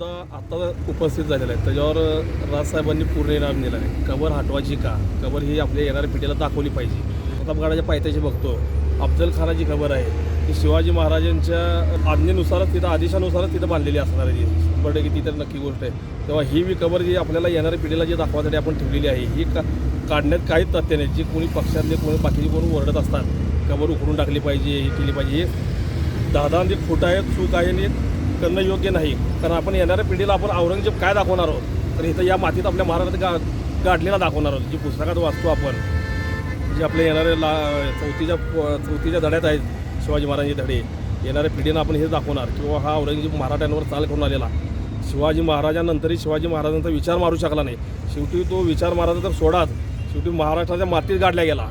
मुद्दा आता उपस्थित झालेला आहे त्याच्यावर राजसाहेबांनी पूर्ण इनाम दिला आहे. कबर हटवायची का? कबर ही आपल्या येणाऱ्या पिढीला दाखवली पाहिजे. प्रतापगडाच्या पायथ्याशी बघतो. अफजल खानाची खबर आहे. की शिवाजी महाराजांच्या आज्ञेनुसारच तिथं आदेशानुसारच तिथं बांधलेली असणार आहे ती. शंभर ती तर नक्की गोष्ट आहे. तेव्हा ही मी कबर जी आपल्याला येणाऱ्या पिढीला जी दाखवासाठी आपण ठेवलेली आहे ही का काढण्यात काहीच तथ्य नाही. जी कोणी पक्षातले कोणी बाकीचे कोणी ओरडत असतात कबर उकरून टाकली पाहिजे हे केली पाहिजे. हे दहा दहा ते खोटं आहे चूक आहे आणि करणं योग्य नाही. कारण आपण येणाऱ्या पिढीला आपण औरंगजेब काय दाखवणार आहोत? तर इथं या मातीत आपल्या महाराष्ट्रात गा गाडलेला दाखवणार आहोत. जी पुस्तकात वाचतो आपण. जे आपल्या येणाऱ्या ला चौथीच्या चौथीच्या धड्यात आहेत शिवाजी महाराजांचे धडे. येणाऱ्या पिढीनं आपण हे दाखवणार. किंवा हा औरंगजेब मराठ्यांवर चाल करून आलेला. शिवाजी महाराजांनंतरही शिवाजी महाराजांचा विचार मारू शकला नाही. शेवटी तो विचार मारायचा तर सोडाच. शेवटी महाराष्ट्राच्या मातीत गाडल्या गेला.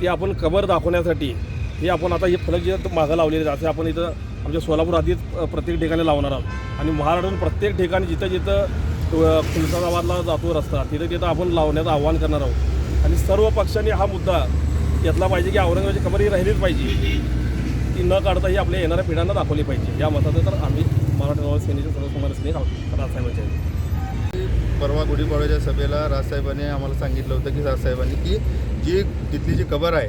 ते आपण कबर दाखवण्यासाठी हे आपण आता हे फलक जे मागं लावलेले आहेत, आपण इथं आमच्या सोलापूर आधीच प्रत्येक ठिकाणी लावणार आहोत. आणि महाराष्ट्रातून प्रत्येक ठिकाणी जिथं जिथं अ, खुलताबादला जातो रस्ता तिथं तिथं आपण लावण्याचं आव्हान करणार आहोत. आणि सर्व पक्षांनी हा मुद्दा घेतला पाहिजे की औरंगाबादची खबर ही राहिलीच पाहिजे. ती न काढता ही आपल्या येणाऱ्या पिढ्यांना दाखवली पाहिजे. या मताचं तर आम्ही मराठा सेनेचे सर्वसमाज सैनिक राजसाहेबांचे. परवा गुढीपाडव्याच्या सभेला राजसाहेबांनी आम्हाला सांगितलं होतं की राजसाहेबांनी की जी तिथली जी कबर आहे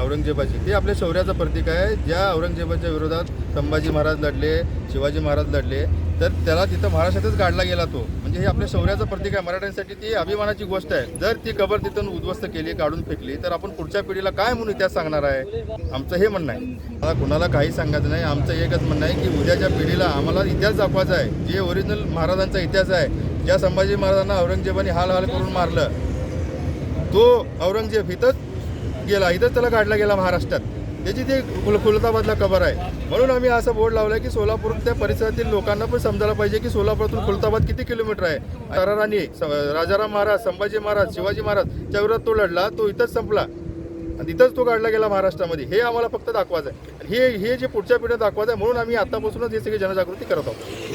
औरंगजेबाची. ते आपल्या शौर्याचं प्रतीक आहे. ज्या औरंगजेबाच्या विरोधात संभाजी महाराज लढले शिवाजी महाराज लढले तर त्याला तिथं महाराष्ट्रातच गाडला गेला तो. म्हणजे हे आपल्या शौर्याचं प्रतीक आहे. मराठ्यांसाठी ती अभिमानाची गोष्ट आहे. जर ती कबर तिथून उद्ध्वस्त केली काढून फेकली तर आपण पुढच्या पिढीला काय म्हणून इतिहास सांगणार आहे? आमचं हे म्हणणं आहे. मला कुणाला काही सांगायचं नाही. आमचं एकच म्हणणं आहे की उद्याच्या पिढीला आम्हाला इतिहास दाखवायचा आहे. जे ओरिजिनल महाराजांचा इतिहास आहे ज्या संभाजी महाराजांना औरंगजेबाने हाल हाल करून मारलं तो औरंगजेब इथंच गेला इथंच त्याला काढला गेला महाराष्ट्रात. त्याची ते खुलताबादला खबर आहे. म्हणून आम्ही असं बोर्ड लावलाय की सोलापूर त्या परिसरातील लोकांना पण समजायला पाहिजे की सोलापुरातून खुलताबाद किती किलोमीटर आहे. ताराराणी स- राजाराम महाराज संभाजी महाराज शिवाजी महाराजच्या विरोधात तो लढला तो इथंच संपला. आणि इथंच तो काढला गेला महाराष्ट्रामध्ये. हे आम्हाला फक्त दाखवायचं आहे हे हे जे पुढच्या पिढ्या दाखवायचं आहे म्हणून आम्ही आतापासूनच हे सगळी जनजागृती करत आहोत.